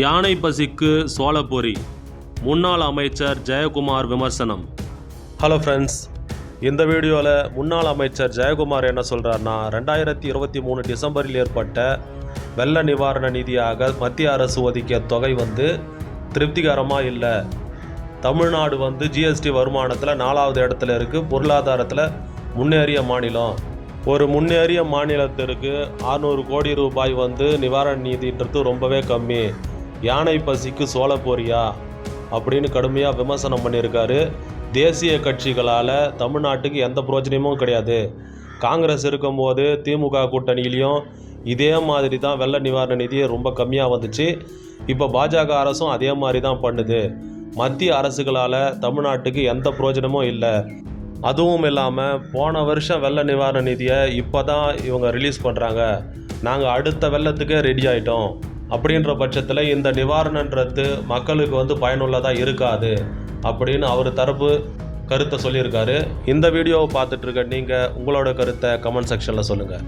யானை பசிக்கு சோளப்பொரி முன்னாள் அமைச்சர் ஜெயக்குமார் விமர்சனம். ஹலோ ஃப்ரெண்ட்ஸ் இந்த வீடியோவில் முன்னாள் அமைச்சர் ஜெயக்குமார் என்ன சொல்கிறாருன்னா ரெண்டாயிரத்தி இருபத்தி மூணு டிசம்பரில் ஏற்பட்ட வெள்ள நிவாரண நிதியாக மத்திய அரசு ஒதுக்கிய தொகை வந்து திருப்திகரமாக இல்லை. தமிழ்நாடு வந்து ஜிஎஸ்டி வருமானத்தில் நாலாவது இடத்துல இருக்குது பொருளாதாரத்தில் முன்னேறிய மாநிலம். ஒரு முன்னேறிய மாநிலத்திற்கு 600 கோடி ரூபாய் வந்து நிவாரண நிதின்றது ரொம்பவே கம்மி. யானை பசிக்கு சோழ போறியா? அப்படின்னு கடுமையாக விமர்சனம் பண்ணியிருக்காரு. தேசிய கட்சிகளால் தமிழ்நாட்டுக்கு எந்த பிரோஜனமும் கிடையாது. காங்கிரஸ் இருக்கும்போது திமுக கூட்டணியிலையும் இதே மாதிரி தான் வெள்ள நிவாரண நிதி ரொம்ப கம்மியாக வந்துச்சு. இப்போ பாஜக அரசும் அதே மாதிரி தான் பண்ணுது. மத்திய அரசுகளால் தமிழ்நாட்டுக்கு எந்த பிரோஜனமும் இல்லை. அதுவும் இல்லாமல் போன வருஷம் வெள்ள நிவாரண நிதியை இப்போ தான் இவங்க ரிலீஸ் பண்ணுறாங்க நாங்கள் அடுத்த வெள்ளத்துக்கே ரெடி ஆகிட்டோம் அப்படின்ற பட்சத்தில் இந்த நிவாரணன்றது மக்களுக்கு வந்து பயனுள்ளதாக இருக்காது அப்படின்னு அவர் தரப்பு கருத்தை சொல்லியிருக்காரு. இந்த வீடியோவை பார்த்துட்ருக்க நீங்கள் உங்களோட கருத்தை கமெண்ட் செக்ஷனில் சொல்லுங்கள்